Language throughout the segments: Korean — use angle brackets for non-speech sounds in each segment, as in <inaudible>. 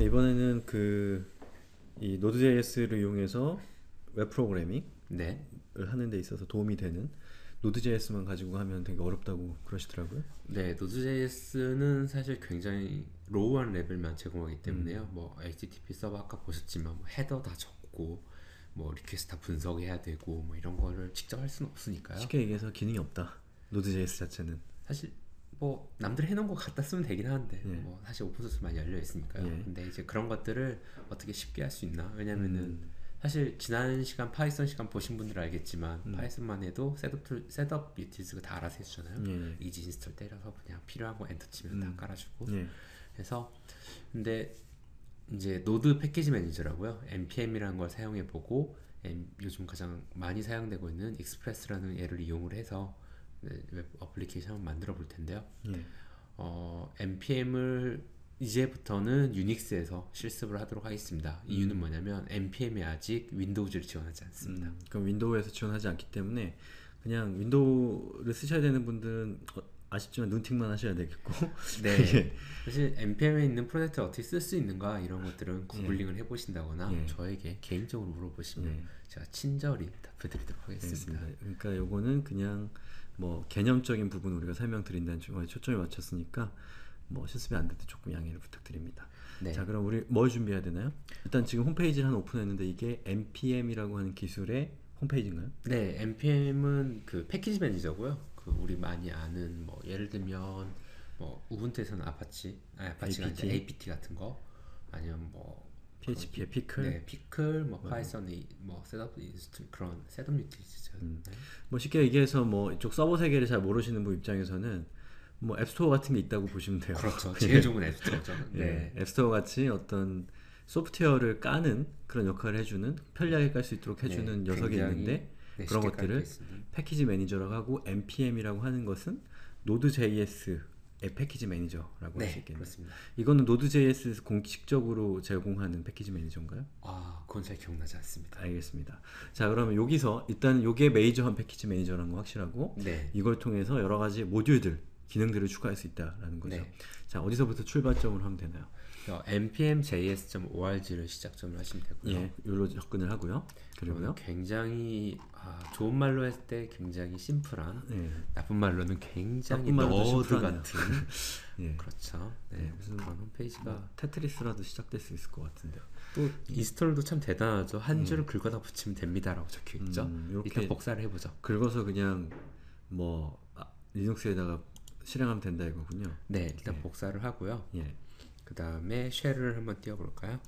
네, 이번에는 그 이 노드.js를 이용해서 웹 프로그래밍을 네. 하는 데 있어서 도움이 되는 노드.js만 가지고 하면 되게 어렵다고 그러시더라고요. 네, Node.js는 사실 굉장히 로우한 레벨만 제공하기 때문에요. 뭐 HTTP 서버 아까 보셨지만 뭐 헤더 다 적고 뭐 리퀘스트 다 분석해야 되고 뭐 이런 거를 직접 할 수는 없으니까요. 쉽게 얘기해서 기능이 없다. 노드.js 자체는. 사실 뭐 남들 해놓은 거 갖다 쓰면 되긴 하는데 예. 뭐 사실 오픈 소스 많이 열려 있으니까요. 예. 근데 이제 그런 것들을 어떻게 쉽게 할 수 있나? 왜냐면은 음. 사실 지난 시간 파이썬 시간 보신 분들 알겠지만 음. 파이썬만 해도 셋업 툴, 셋업 유틸즈가 다 알아서 해주잖아요. 예. 이지 인스톨 때려서 그냥 필요한 거 엔터 치면 다 음. 깔아주고 예. 그래서 근데 이제 노드 패키지 매니저라고요. npm이라는 걸 사용해 보고 요즘 가장 많이 사용되고 있는 익스프레스라는 얘를 이용을 해서 네, 웹 어플리케이션을 만들어 볼 텐데요. 예. 어, npm을 이제부터는 유닉스에서 실습을 하도록 하겠습니다. 이유는 뭐냐면 npm이 아직 윈도우즈를 지원하지 않습니다. 음, 그럼 윈도우에서 지원하지 않기 때문에 그냥 윈도우를 쓰셔야 되는 분들은 어, 아쉽지만 눈팅만 하셔야 되겠고 <laughs> 네. 예. 사실 npm에 있는 프로젝트를 어떻게 쓸 수 있는가 이런 것들은 구글링을 해보신다거나 예. 저에게 개인적으로 물어보시면 예. 제가 친절히 답해드리도록 하겠습니다. 알겠습니다. 그러니까 요거는 그냥 뭐 개념적인 부분 우리가 설명드린다는 초점이 맞췄으니까 뭐 실습이 안 돼도 조금 양해를 부탁드립니다. 네. 자 그럼 우리 뭘 준비해야 되나요? 일단 지금 홈페이지를 하나 오픈했는데 이게 npm이라고 하는 기술의 홈페이지인가요? 네, npm은 그 패키지 매니저고요. 그 우리 많이 아는 뭐 예를 들면 뭐 우분투에서는 아파치, 아니 아파치가 APT. 아니라 APT 같은 거 아니면 뭐 PHP의 피클 네, 피클, 뭐 파이썬의 뭐 셋업 인스트 그런 셋업 유틸리티죠. 음. 네. 뭐 쉽게 얘기해서 뭐 이쪽 서버 세계를 잘 모르시는 분 입장에서는 뭐 앱스토어 같은 게 있다고 보시면 돼요. 그렇죠. <laughs> 제일 좋은 앱스토어죠. 예, 네. 앱스토어 같이 어떤 소프트웨어를 까는 그런 역할을 해주는 편리하게 깔 수 있도록 해주는 네, 녀석이 있는데 네, 그런 쉽게 것들을. 패키지 매니저라고 하고 npm이라고 하는 것은 Node.js의 패키지 매니저라고 할수 네, 있겠네요. 그렇습니다. 이거는 Node.js에서 공식적으로 제공하는 패키지 매니저인가요? 아, 그건 잘 기억나지 않습니다. 알겠습니다. 자 그러면 여기서 일단 이게 메이저한 패키지 매니저라는 거 확실하고 네. 이걸 통해서 여러 가지 모듈들 기능들을 추가할 수 있다라는 거죠. 네. 자 어디서부터 출발점을 하면 되나요? 어, npm.js.org를 시작점으로 하시면 되고요. 예, 여기로 접근을 하고요. 그리고요. 굉장히 아, 좋은 말로 했을 때 굉장히 심플한 예, 나쁜 말로는 굉장히 너드. 같은 <laughs> 예. 그렇죠. 네, 네, 무슨 그런 홈페이지가 뭐 테트리스라도 시작될 수 있을 것 같은데. 또 인스톨도 참 대단하죠. 한 줄을 긁어다 붙이면 됩니다라고 적혀 있죠. 음, 일단 복사를 해보죠. 긁어서 그냥 뭐 아, 리눅스에다가 실행하면 된다 이거군요. 네, 일단 복사를 하고요. 예. 그 다음에 쉘을 한번 띄워볼까요?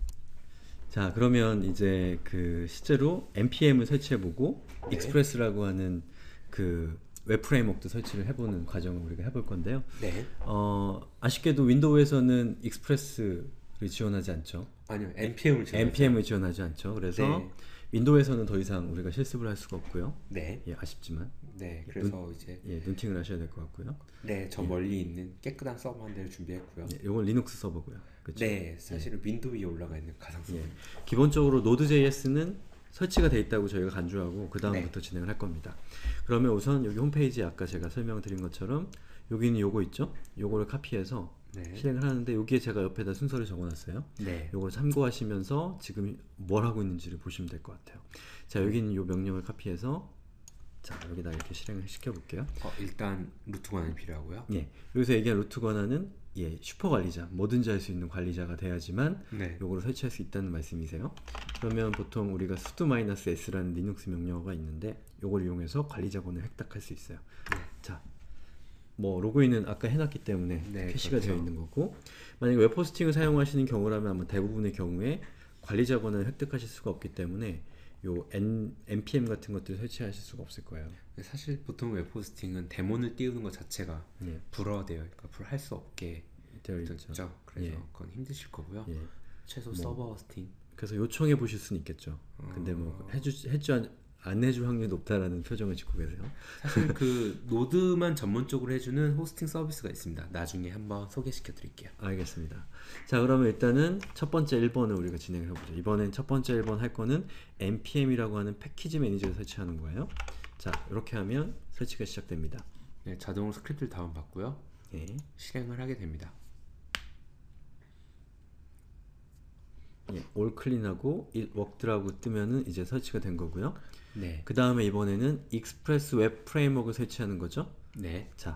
자 그러면 이제 그 실제로 npm을 설치해보고 네. 익스프레스라고 하는 그 웹 프레임워크도 설치를 해보는 과정을 우리가 해볼 건데요. 네. 어, 아쉽게도 윈도우에서는 익스프레스를 지원하지 않죠. 아니요, npm을 지금 npm을 지원하지 않죠. 그래서 네. 윈도우에서는 더 이상 우리가 실습을 할 수가 없고요. 네, 예, 아쉽지만 네. 그래서 이제 예, 눈팅을 하셔야 될 것 같고요. 네, 저 멀리 있는 깨끗한 서버 한 대를 준비했고요. 예, 이건 리눅스 서버고요. 그렇죠? 네, 사실은 윈도우 위에 올라가 있는 가상 서버. 예. 기본적으로 노드.js는 설치가 돼 있다고 저희가 간주하고 그 다음부터 네. 진행을 할 겁니다. 그러면 우선 여기 홈페이지 아까 제가 설명드린 것처럼 여기는 요거 있죠? 요거를 카피해서 네. 실행을 하는데 여기에 제가 옆에다 순서를 적어놨어요. 네. 요걸 참고하시면서 지금 뭘 하고 있는지를 보시면 될 것 같아요. 자 여기는 요 명령을 카피해서 자 여기다 이렇게 실행을 시켜볼게요. 어, 일단 루트 권한이 필요하고요. 예, 여기서 얘기한 루트 권한은 예 슈퍼 관리자 뭐든지 할 수 있는 관리자가 돼야지만 네. 요거를 설치할 수 있다는 말씀이세요. 그러면 보통 우리가 sudo -s라는 리눅스 명령어가 있는데 요걸 이용해서 관리자권을 획득할 수 있어요. 자, 뭐 로그인은 아까 해놨기 때문에 네, 캐시가 그렇죠. 되어 있는 거고 만약에 웹 호스팅을 사용하시는 경우라면 아마 대부분의 경우에 관리자권을 획득하실 수가 없기 때문에 요 N, npm 같은 것들 설치하실 수가 없을 거예요. 사실 보통 웹 호스팅은 데몬을 띄우는 것 자체가 예, 불어되어 그러니까 불 할 수 없게 되어 있죠. 있죠. 그래서 예. 그건 힘드실 거고요. 예. 최소 뭐. 서버 호스팅. 그래서 요청해 보실 수는 있겠죠. 근데 뭐 해주 해주 안, 안 해줄 확률이 높다라는 표정을 짓고 계세요. 사실 그 <laughs> 노드만 전문적으로 해주는 호스팅 서비스가 있습니다. 나중에 한번 소개시켜 드릴게요. 알겠습니다. 자, 그러면 일단은 첫 번째 1번을 우리가 진행을 해보죠. 이번엔 첫 번째 1번 할 거는 npm이라고 하는 패키지 매니저를 설치하는 거예요. 자, 이렇게 하면 설치가 시작됩니다. 네, 자동으로 스크립트를 다운받고요. 예. 실행을 하게 됩니다. 예, 올 클린하고 일 워크드라고 뜨면은 이제 설치가 된 거고요. 네. 그 다음에 이번에는 익스프레스 웹 프레임워크 설치하는 거죠. 네. 자,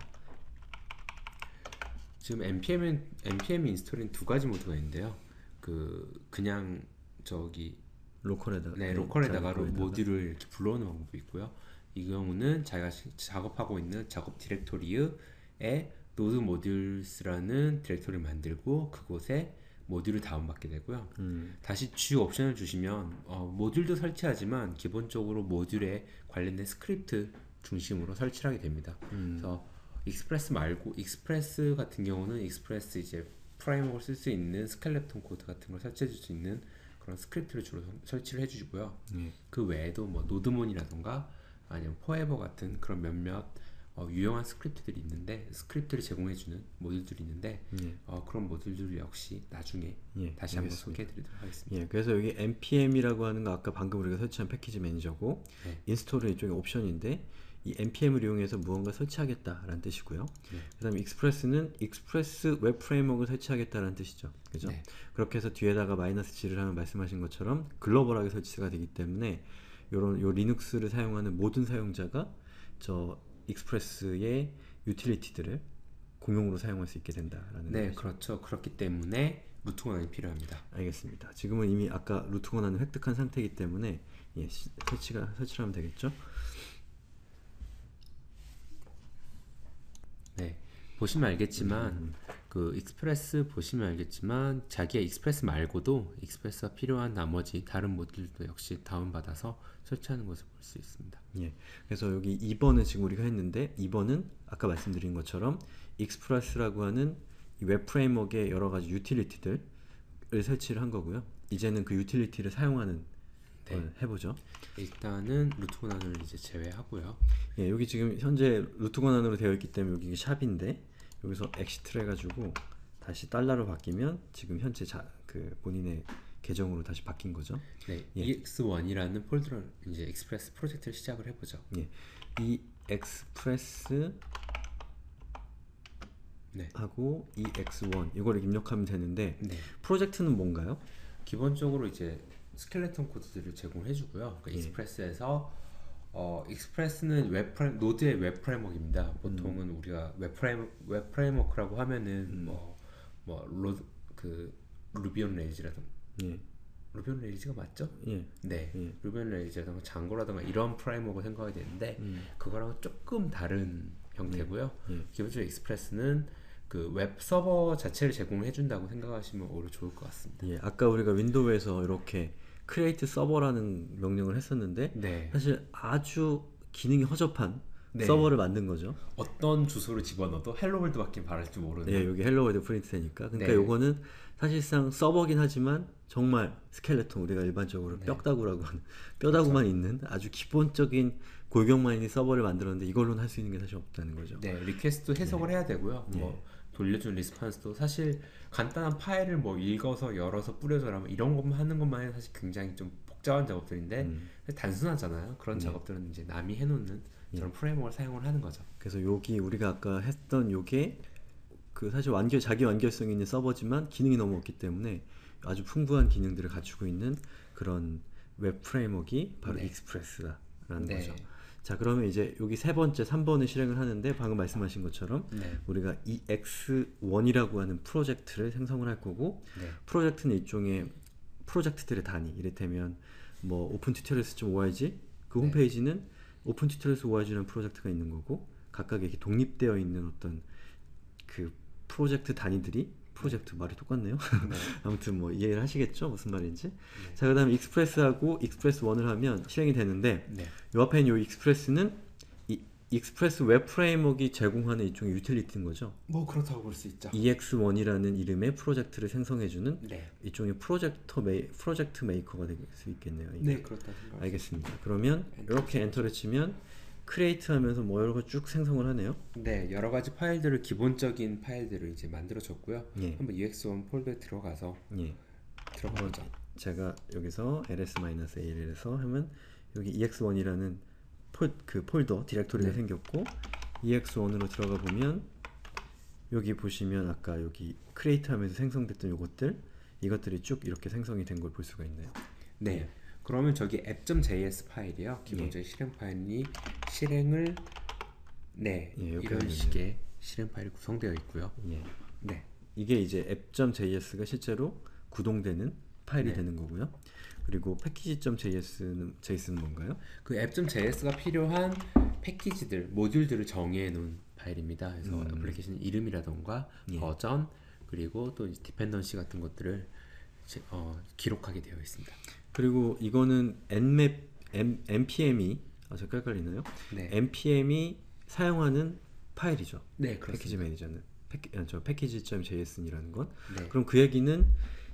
지금 npm은 npm 인스톨인 두 가지 모드가 있는데요. 그 그냥 저기 로컬에다가 네, 네, 로컬에다가. 모듈을 이렇게 불러오는 방법이 있고요. 이 경우는 자기가 시- 작업하고 있는 작업 디렉토리에 노드 모듈스라는 디렉토리를 만들고 그곳에 모듈을 다운받게 되고요. 음, 다시 주요 옵션을 주시면 어, 모듈도 설치하지만 기본적으로 모듈에 관련된 스크립트 중심으로 설치를 하게 됩니다. 음. 그래서 익스프레스 말고 익스프레스 같은 경우는 익스프레스 이제 프레임워크를 쓸 수 있는 스켈레톤 코드 같은 걸 설치해 줄 수 있는 그런 스크립트를 주로 설치를 해주고요. 예. 그 외에도 뭐 노드몬이라던가 아니면 포에버 같은 그런 몇몇 어, 유용한 스크립트들이 있는데 스크립트를 제공해주는 모듈들이 있는데 예. 어, 그런 모듈들 역시 나중에 예, 다시 한번 알겠습니다. 소개해드리도록 하겠습니다. 예, 그래서 여기 npm이라고 하는 거 아까 방금 우리가 설치한 패키지 매니저고 네. 인스톨은 이쪽에 옵션인데 이 npm을 이용해서 무언가 설치하겠다라는 뜻이고요. 네. 그다음에 익스프레스는 익스프레스 웹 프레임워크를 설치하겠다라는 뜻이죠. 그죠? 네. 그렇게 해서 뒤에다가 마이너스 G를 하면 말씀하신 것처럼 글로벌하게 설치가 되기 때문에 요런 요 리눅스를 사용하는 모든 사용자가 저 익스프레스의 유틸리티들을 공용으로 사용할 수 있게 된다라는 네, 거죠. 그렇죠. 그렇기 때문에 루트 권한이 필요합니다. 알겠습니다. 지금은 이미 아까 루트 권한을 획득한 상태이기 때문에 예, 시- 설치가 설치를 하면 되겠죠? 네, 보시면 알겠지만 그 익스프레스 보시면 알겠지만 자기의 익스프레스 말고도 익스프레스가 필요한 나머지 다른 모듈도 역시 다운받아서 설치하는 것을 볼 수 있습니다. 예. 그래서 여기 2번은 지금 우리가 했는데 2번은 아까 말씀드린 것처럼 익스프레스라고 하는 이웹 프레임워크의 여러 가지 유틸리티들을 설치를 한 거고요. 이제는 그 유틸리티를 사용하는 네. 걸 해보죠. 일단은 루트 권한을 이제 제외하고요. 예, 여기 지금 현재 루트 권한으로 되어 있기 때문에 여기 샵인데 여기서 엑시트를 해가지고 다시 달러로 바뀌면 지금 현재 자, 그 본인의 계정으로 다시 바뀐 거죠. 네, 예. EX1이라는 폴더를 이제 익스프레스 프로젝트를 시작을 해보죠. 예, 이 엑스프레스 네, 하고 EX1 이거를 입력하면 되는데 네. 프로젝트는 뭔가요? 기본적으로 이제 스켈레톤 코드들을 제공해주고요. 그 예. 익스프레스에서 어, 익스프레스는 웹 프레임, 노드의 웹 프레임워크입니다. 보통은 우리가 웹 프레임 웹 프레임워크라고 하면은 뭐뭐 로드 그 루비 온 레이즈라든가 예, 루비 온 레이즈가 맞죠? 예, 네, 예. 루비 온 레이즈라든가 장고라든가 이런 프레임워크 생각이 되는데 음, 그거랑은 조금 다른 형태고요. 예. 기본적으로 익스프레스는 그 웹 서버 자체를 제공해 준다고 생각하시면 오히려 좋을 것 같습니다. 예. 아까 우리가 윈도우에서 이렇게 create 서버라는 명령을 했었는데 네. 사실 아주 기능이 허접한 네. 서버를 만든 거죠. 어떤 주소를 집어넣어도 헬로월드밖에 줄 모르는 예, 여기 헬로 월드 프린트되니까. 그러니까 네. 요거는 사실상 서버긴 하지만 정말 스켈레톤 우리가 일반적으로 네. 뼈다구라고 하는 뼈다구만 있는 아주 기본적인 골격만 있는 서버를 만들었는데 이걸로는 할 수 있는 게 사실 없다는 거죠. 네, 리퀘스트도 해석을 해야 되고요. 네. 뭐 돌려준 리스판스도 사실 간단한 파일을 뭐 읽어서 열어서 뿌려줘라 뭐 이런 것만 하는 것만 해도 사실 굉장히 좀 복잡한 작업들인데 음. 단순하잖아요. 그런 네. 작업들은 이제 남이 해놓는 그런 프레임워크를 사용을 하는 거죠. 그래서 여기 우리가 아까 했던 요게 그 사실 완결 자기 완결성 있는 서버지만 기능이 너무 없기 때문에 아주 풍부한 기능들을 갖추고 있는 그런 웹 프레임워크가 바로 네. 익스프레스라는 네. 거죠. 자 그러면 이제 여기 세 번째 3번을 실행을 하는데 방금 말씀하신 것처럼 네, 우리가 EX1이라고 하는 프로젝트를 생성을 할 거고 네, 프로젝트는 일종의 프로젝트들의 단위. 이를테면 뭐 오픈 튜토리얼스.org 그 네. 홈페이지는 오픈 튜토리얼스.org라는 프로젝트가 있는 거고 각각 이렇게 독립되어 있는 어떤 그 프로젝트 단위들이 프로젝트 말이 똑같네요. 네. <laughs> 아무튼 뭐 이해를 하시겠죠 무슨 말인지. 자 그다음에 익스프레스하고 익스프레스 1을 하면 실행이 되는데 네, 요 앞에 있는 요 익스프레스는 이 익스프레스 웹 프레임워크가 제공하는 일종의 유틸리티인 거죠. 뭐 그렇다고 볼 수 있죠. EX1이라는 이름의 프로젝트를 생성해 주는 네, 일종의 프로젝터 메이, 프로젝트 메이커가 될 수 있겠네요. 이게. 네 그렇다. 알겠습니다. 그러면 엔터 이렇게 엔터를 치면 크리에이트 하면서 뭐 여러 거쭉 생성을 하네요. 네, 여러 가지 파일들을 기본적인 파일들을 이제 만들어줬고요. 예. 한번 EX1 폴더에 들어가서 예. 들어가 보죠. 제가 여기서 ls-al에서 하면 여기 ex1이라는 폴, 그 폴더 디렉토리가 네. 생겼고 ex1으로 들어가 보면 여기 보시면 아까 여기 크리에이트 하면서 생성됐던 요것들 이것들이 쭉 이렇게 생성이 된 걸 볼 수가 있네요. 네. 그러면 저기 app.js 파일이요. 기본적인 실행 파일이 실행을 네 예, 이런. 식의 실행 파일이 구성되어 있고요. 예. 네. 이게 이제 app.js가 실제로 구동되는 파일이 네. 되는 거고요. 그리고 패키지.js는 js는 뭔가요? 그 app.js가 필요한 패키지들, 모듈들을 정의해 놓은 파일입니다. 그래서 음. 애플리케이션 이름이라던가 예. 버전 그리고 또 디펜던시 같은 것들을 제- 어, 기록하게 되어 있습니다. 그리고 이거는 nmap npm이 아 잠깐 헷갈리나요? 네. npm이 사용하는 파일이죠. 네, 패키지 그렇습니다. 매니저는 패키, 아, 저 패키지.js이라는 건 네. 그럼 그 얘기는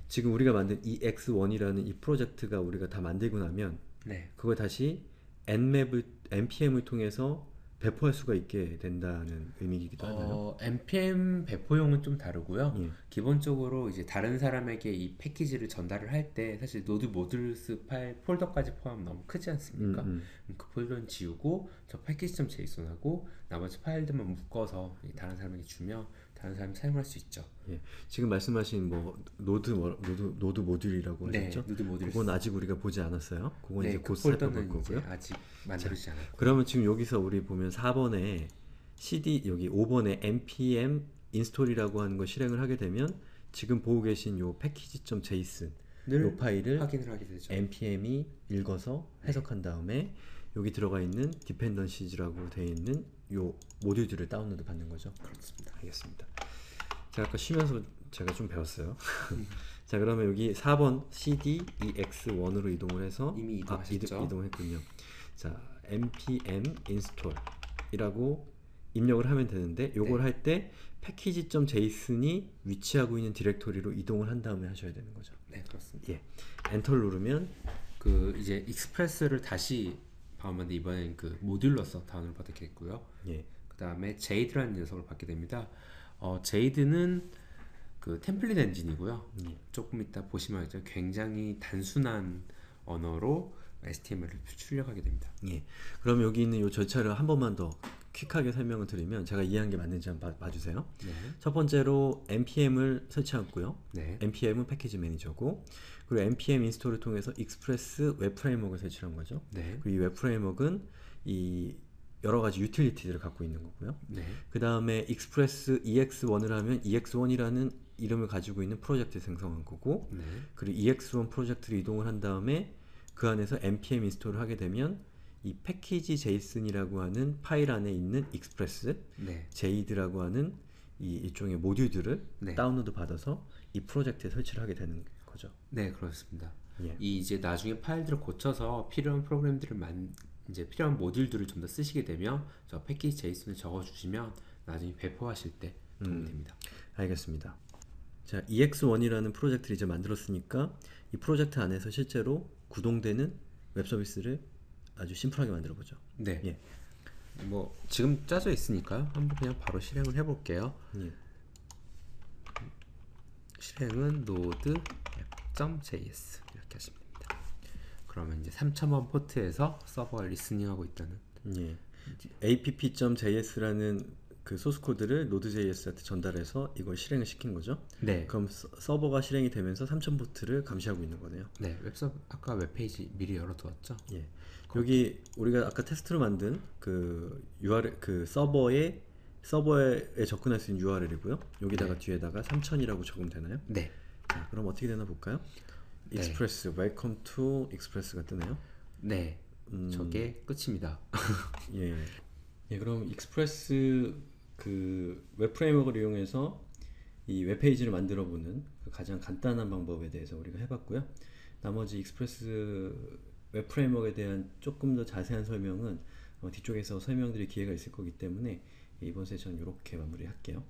지금 우리가 만든 EX1이라는 이 프로젝트가 우리가 다 만들고 나면 네. 그걸 다시 nmap을 npm을 통해서 배포할 수가 있게 된다는 의미이기도 하나요? 어, npm 배포용은 좀 다르고요. 예. 기본적으로 이제 다른 사람에게 이 패키지를 전달을 할 때 사실 노드 모듈스 파일 폴더까지 포함 너무 크지 않습니까? 음, 음. 그럼 그 폴더는 지우고 저 패키지.json하고 나머지 파일들만 묶어서 이 다른 사람에게 주면 다른 사람이 사용할 수 있죠. 예. 지금 말씀하신 뭐 노드 뭐, 노드 노드 모듈이라고 네, 하셨죠? 노드 모듈. 그건 아직 우리가 보지 않았어요. 그건 네, 이제 그곧 살펴볼 거고요. 아직 만들어지지 않아요. 그러면 지금 여기서 우리 보면 4번에 cd 여기 5번에 npm 인스톨이라고 하는 걸 실행을 하게 되면 지금 보고 계신 요 패키지.json 요늘 파일을 확인을 하게 되죠. npm이 읽어서 해석한 다음에 여기 들어가 있는 dependencies라고 되어 있는 요 모듈들을 다운로드 받는 거죠. 그렇습니다. 알겠습니다. 제가 아까 쉬면서 제가 좀 배웠어요. <laughs> 자 그러면 여기 4번 cd ex1으로 이동을 해서 이미 아, 이동하셨죠? 이동, 이동했군요. 자 npm install이라고 입력을 하면 되는데 요걸 네. 할때 패키지.json이 위치하고 있는 디렉토리로 이동을 한 다음에 하셔야 되는 거죠. 네, 그렇습니다. 예. 엔터를 누르면 그 이제 익스프레스를 다시 다운받는데 이번엔 그 모듈로서 다운을 받게 됐고요. 예. 그 다음에 제이드라는 녀석을 받게 됩니다. 어, 제이드는 그 템플릿 엔진이고요. 예. 조금 이따 보시면 알죠. 굉장히 단순한 언어로 HTML을 출력하게 됩니다. 예. 그럼 여기 있는 요 절차를 한 번만 더 퀵하게 설명을 드리면 제가 이해한 게 맞는지 한번 봐, 봐주세요. 네, 첫 번째로 npm을 설치하고요. 네, npm은 패키지 매니저고 그리고 npm 인스톨을 통해서 익스프레스 웹 프레임워크를 설치한 거죠. 네, 그리고 이 웹 프레임워크는 이 여러 가지 유틸리티들을 갖고 있는 거고요. 네, 그 다음에 익스프레스 ex1을 하면 ex1이라는 이름을 가지고 있는 프로젝트를 생성한 거고 네, 그리고 ex1 프로젝트를 이동을 한 다음에 그 안에서 npm 인스톨을 하게 되면 이 패키지 JSON이라고 하는 파일 안에 있는 익스프레스 네, 제이드라고 하는 이 일종의 모듈들을 네. 다운로드 받아서 이 프로젝트에 설치를 하게 되는 거죠. 네, 그렇습니다. 예. 이 이제 나중에 파일들을 고쳐서 필요한 프로그램들을 만 이제 필요한 모듈들을 좀 더 쓰시게 되면 저 패키지 제이슨을 적어 주시면 나중에 배포하실 때 도움이 음. 됩니다. 알겠습니다. 자, EX1이라는 프로젝트를 이제 만들었으니까 이 프로젝트 안에서 실제로 구동되는 웹 서비스를 아주 심플하게 만들어 보죠. 네, 예. 뭐 지금 짜져 있으니까요. 한번 그냥 바로 실행을 해볼게요. 예. 실행은 node app.js 이렇게 하시면 됩니다. 그러면 이제 3000번 포트에서 서버가 리스닝하고 있다는 예. app.js라는 그 소스 코드를 Node.js한테 전달해서 이걸 실행을 시킨 거죠. 네, 그럼 서- 서버가 실행이 되면서 3000 포트를 감시하고 있는 거네요. 네 웹서 아까 웹페이지 미리 열어두었죠. 예. 여기 우리가 아까 테스트로 만든 그 URL 그 서버에 서버에 접근할 수 있는 URL이고요. 여기다가 뒤에다가 3000이라고 적으면 되나요? 네, 자, 그럼 어떻게 되나 볼까요? 네. 익스프레스 웰컴 투 익스프레스가 뜨네요. 네, 음. 저게 끝입니다. <laughs> 예. <laughs> 예, 그럼 익스프레스 그 웹 프레임워크를 이용해서 이 웹페이지를 만들어 보는 그 가장 간단한 방법에 대해서 우리가 해봤고요. 나머지 익스프레스 웹 프레임워크에 대한 조금 더 자세한 설명은 어, 뒤쪽에서 설명드릴 기회가 있을 거기 때문에 이번 세션 이렇게 마무리할게요.